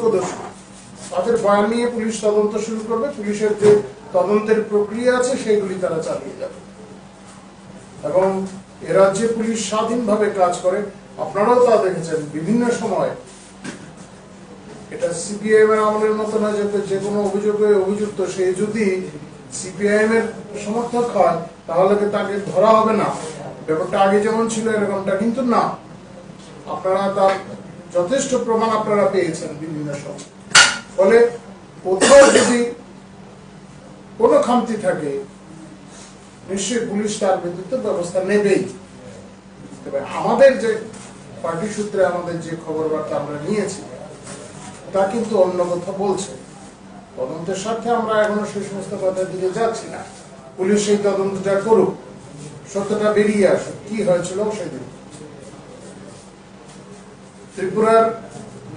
প্রত্যক্ষদর্শী তাদের বয়ান নিয়ে পুলিশ তদন্ত শুরু করবে। পুলিশের যে তদন্তের প্রক্রিয়া আছে, সেইগুলি তারা চালিয়ে যাবে। এবং এ পুলিশ স্বাধীনভাবে কাজ করে। আপনারাও তা দেখেছেন বিভিন্ন সময়। এটা সিপিআইএম এর আমলের মতো না যে যে কোনো অভিযোগে অভিযুক্ত, সে যদি সিপিআইএম এর সমর্থক হয়, তাহলে তাকে ধরা হবে না। ব্যাপারটা আগে যেমন ছিল, এরকমটা কিন্তু না। আপনারা তার যথেষ্ট প্রমাণ আপনারা পেয়েছেন বিভিন্ন সময়। ফলে কোথাও যদি কোনো খামতি থাকে, নিশ্চয়ই পুলিশ তার বিরুদ্ধে ব্যবস্থা নেবেই। আমাদের যে পার্টি সূত্রে আমাদের যে খবর বার্তা আমরা নিয়েছি, তা কিন্তু অন্য কথা বলছে। তদন্তের স্বার্থে আমরা এখনও সেই সমস্ত কথার দিকে যাচ্ছি না। পুলিশ সেই তদন্তটা করুক, সত্যটা বেরিয়ে আসুক, কি হয়েছিল সেদিন। ত্রিপুরার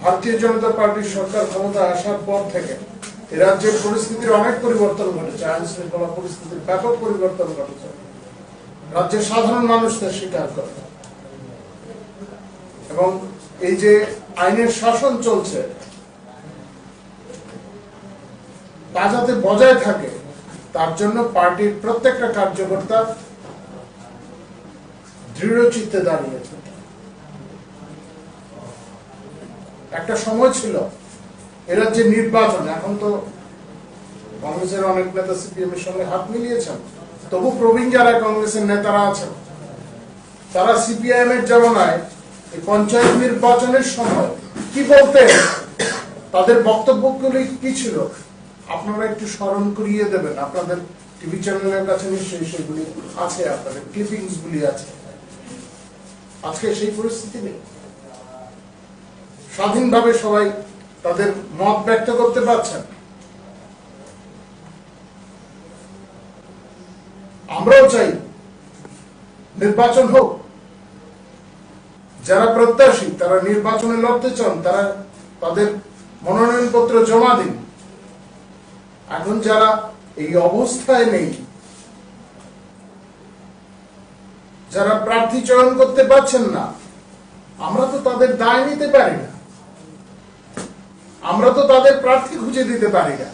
ভারতীয় জনতা পার্টির সরকার ক্ষমতা আসার পর থেকে রাজ্যের পরিস্থিতির অনেক পরিবর্তন ঘটেছে আইন শৃঙ্খলা পরিস্থিতির ব্যাপক পরিবর্তন ঘটেছে। রাজ্যের সাধারণ মানুষ তা স্বীকার করে। এবং এই যে আইনের শাসন চলছে, তা যাতে বজায় থাকে, তার জন্য পার্টির প্রত্যেকটা কার্যকর্তা দৃঢ় চিত্তে দাঁড়িয়েছে। একটা সময় ছিল, এরা যে নির্বাচন, এখন তো কংগ্রেসের অনেক নেতা সিপিএম এর সঙ্গে হাত মিলিয়েছেন, তবু প্রবীণ যারা কংগ্রেসের নেতারা আছেন, তারা সিপিআইএম এর জামানায় এই পঞ্চায়েত নির্বাচনের সময় কি বলতেন? তাদের বক্তব্যগুলি কি ছিল? আপনারা একটু স্মরণ করিয়ে দেবেন, আপনাদের টিভি চ্যানেলের কাছে নিশ্চয়ই সেগুলি আছে, আপনাদের ক্লিপিংস গুলি আছে। আজকে সেই পরিস্থিতি নেই। স্বাধীনভাবে সবাই তাদের মত ব্যক্ত করতে পারছেন। আমরাও চাই নির্বাচন হোক। যারা প্রত্যাশী, তারা নির্বাচনে লড়তে চান, তারা তাদের মনোনয়ন পত্র জমা দিন। এখন যারা এই অবস্থায় নেই, যারা প্রার্থী চয়ন করতে পারছেন না, আমরা তো তাদের দায় নিতে পারি না। আমরা তো তাদের প্রার্থী খুঁজে দিতে পারি না।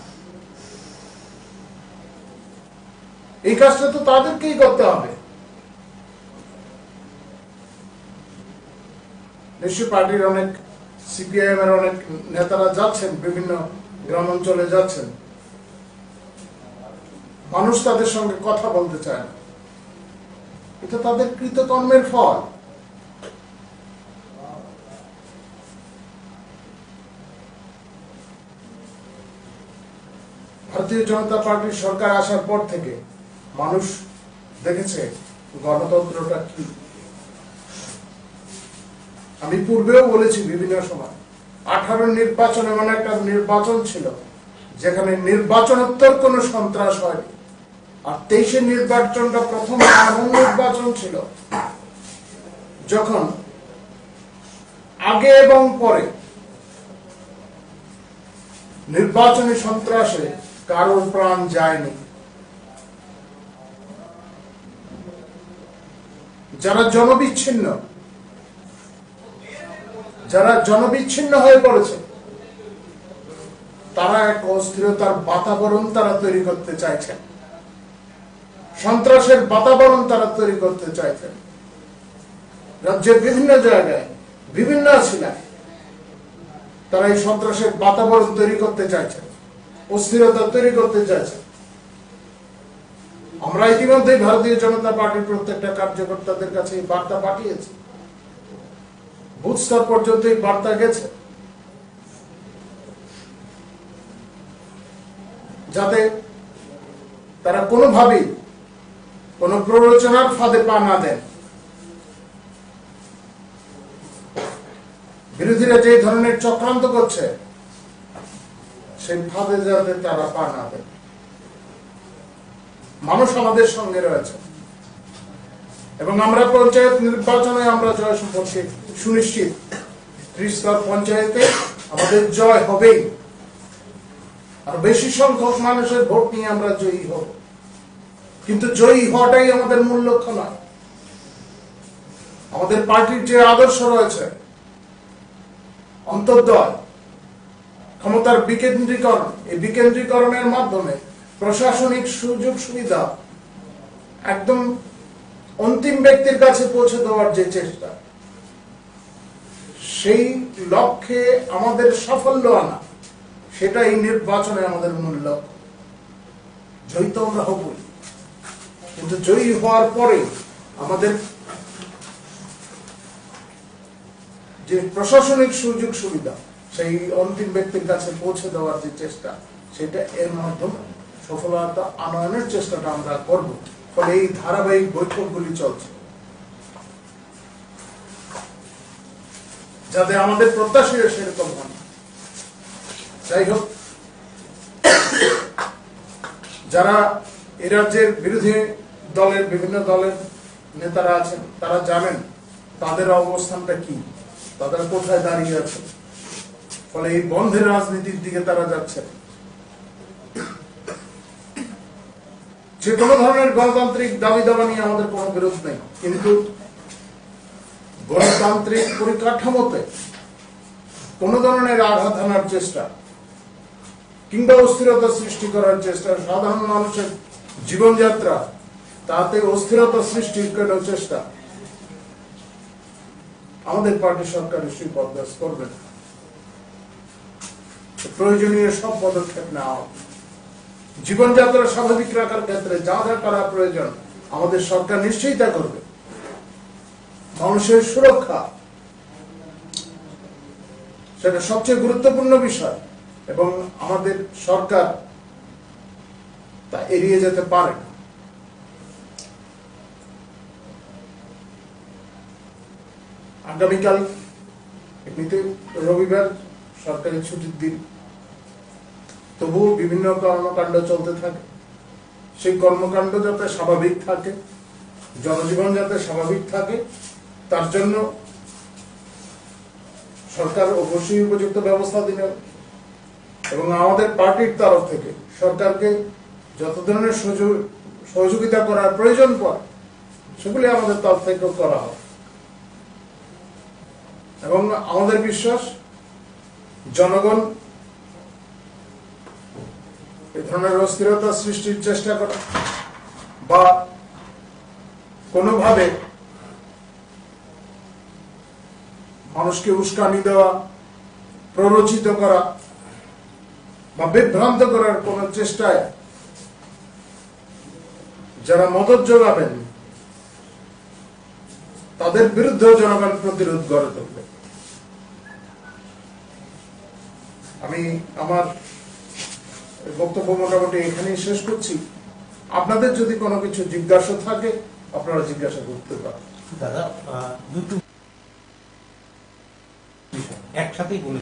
এই কাজটা তো তাদেরকেই করতে হবে। নিশ্চয় পার্টির অনেক সিপিআইএম এর অনেক নেতারা যাচ্ছেন, বিভিন্ন গ্রাম অঞ্চলে যাচ্ছেন। মানুষ তাদের সঙ্গে কথা বলতে চায় না। এটা তাদের কৃতকর্মের ফল। ভারতীয় জনতা পার্টির সরকার আসার পর থেকে মানুষ দেখেছে গণতন্ত্রটা কি। আমি পূর্বেও বলেছি বিভিন্ন সময়, আঠারো নির্বাচন এমন একটা নির্বাচন ছিল, যেখানে নির্বাচনোত্তর কোনো সন্ত্রাস হয়নি। আর তেইশের নির্বাচনটা প্রথম এমন নির্বাচন ছিল, যখন আগে এবং পরে নির্বাচনী সন্ত্রাসে কারোর প্রাণ যায়নি যারা জনবিচ্ছিন্ন যারা জনবিচ্ছিন্ন হয়ে পড়েছে, তারা এক অস্থিরতার বাতাবরণ তারা তৈরি করতে চাইছেন সন্ত্রাসের বাতাবরণ তারা তৈরি করতে চাইছেন রাজ্যের বিভিন্ন জায়গায়, বিভিন্ন ছিলায় তারা এই সন্ত্রাসের বাতাবরণ তৈরি করতে চাইছেন অস্থিরতা তৈরি করতে চাইছে। আমরা ইতিমধ্যে ভারতীয় জনতা পার্টির প্রত্যেকটা কার্যকর্তাদের কাছে বার্তা পাঠিয়েছি। বুথ স্তর পর্যন্ত এই বার্তা গেছে। যাতে তারা কোনোভাবেই কোন প্ররোচনার ফাঁদে পা না দেন। বিরোধীরা যে ধরনের চক্রান্ত করছে সেই ফাঁদে যাতে তারা পা না দেন মানুষ আমাদের সঙ্গে রয়েছে। এবং আমরা পঞ্চায়েত নির্বাচনে আমরা জয় সম্পর্কে সুনিশ্চিত। ত্রিস্তর পঞ্চায়েতে আমাদের জয় হবেই। আর বেশি সংখ্যক মানুষের ভোট নিয়ে আমরা জয়ী হব। কিন্তু জয়ী হওয়াটাই আমাদের মূল লক্ষ্য নয়। আমাদের পার্টির যে আদর্শ রয়েছে অন্তর্দয় ক্ষমতার বিকেন্দ্রীকরণ। এই বিকেন্দ্রীকরণের মাধ্যমে প্রশাসনিক সুযোগ সুবিধা একদম অন্তিম ব্যক্তির কাছে পৌঁছে দেওয়ার যে চেষ্টা, সেই লক্ষ্যে আমাদের সাফল্য আনা সেটা এই নির্বাচনে আমাদের মূল লক্ষ্য। জয়ী তো আমরা হবই। কিন্তু জয়ী হওয়ার পরে আমাদের যে প্রশাসনিক সুযোগ সুবিধা সেই অন্তিম ব্যক্তির কাছে পৌঁছে দেওয়ার যে চেষ্টা, সেটা এর মাধ্যমে সফলতা আনয়নের চেষ্টাটা আমরা করব। ফলে এই ধারাবাহিক বৈঠকগুলি চলছে। যাতে আমাদের প্রত্যাশীরা সেরকম হন। যাই হোক, যারা এ রাজ্যের বিরোধী দলের, বিভিন্ন দলের নেতারা আছেন, তারা জানেন তাদের অবস্থানটা কি তাদের কোথায় দাঁড়িয়ে আছে। ফলে এই বন্ধের রাজনীতির দিকে তারা যাচ্ছে যে কোনো ধরনের গণতান্ত্রিক দাবি দাবা নিয়ে আমাদের কোনো বিরোধ নেই কিন্তু গণতান্ত্রিক পরিকাঠামোতে কোন ধরনের আঘাত আনার চেষ্টা কিংবা অস্থিরতা সৃষ্টি করার চেষ্টা সাধারণ মানুষের জীবনযাত্রা, তাতে অস্থিরতা সৃষ্টির কোনো চেষ্টা আমাদের পার্টি সরকার নিশ্চয়ই বরদাস্ত করবে না। প্রয়োজনীয় সব পদক্ষেপ নেওয়া হবে। জীবনযাত্রা স্বাভাবিক রাখার ক্ষেত্রে যা যা করা প্রয়োজন, আমাদের সরকার নিশ্চয়ই তা করবে মানুষের সুরক্ষা, সেটা সবচেয়ে গুরুত্বপূর্ণ বিষয়, এবং আমাদের সরকার তা এড়িয়ে যেতে পারে। আগামীকাল এমনিতে রবিবার সরকারি ছুটির দিন। তবুও বিভিন্ন কর্মকাণ্ড চলতে থাকে। সেই কর্মকাণ্ড যাতে স্বাভাবিক থাকে, জনজীবন যাতে স্বাভাবিক থাকে, তার জন্য সরকার অবশ্যই উপযুক্ত ব্যবস্থা দিলেন এবং আমাদের পার্টির তরফ থেকে সরকারকে যত ধরনের সহযোগ- সহযোগিতা করার প্রয়োজন পড়ে, সেগুলি আমাদের তরফ থেকেও করা হয় এবং আমাদের বিশ্বাস জনগণ এ ধরনের অস্থিরতা সৃষ্টির চেষ্টা করা বা কোনোভাবে মানুষকে উস্কানি দেওয়া, প্ররোচিত করা বা বিভ্রান্ত করার কোন চেষ্টায় যারা মদত যোগাবেন, তাদের বিরুদ্ধে জনগণ প্রতিরোধ গড়ে তুলবে। আমি আমার বক্তব্য মোটামুটি এখানেই শেষ করছি। আপনাদের যদি কোনো কিছু জিজ্ঞাসা থাকে, আপনারা জিজ্ঞাসা করতে পারেন। দাদা দুটো একসাথেই বলে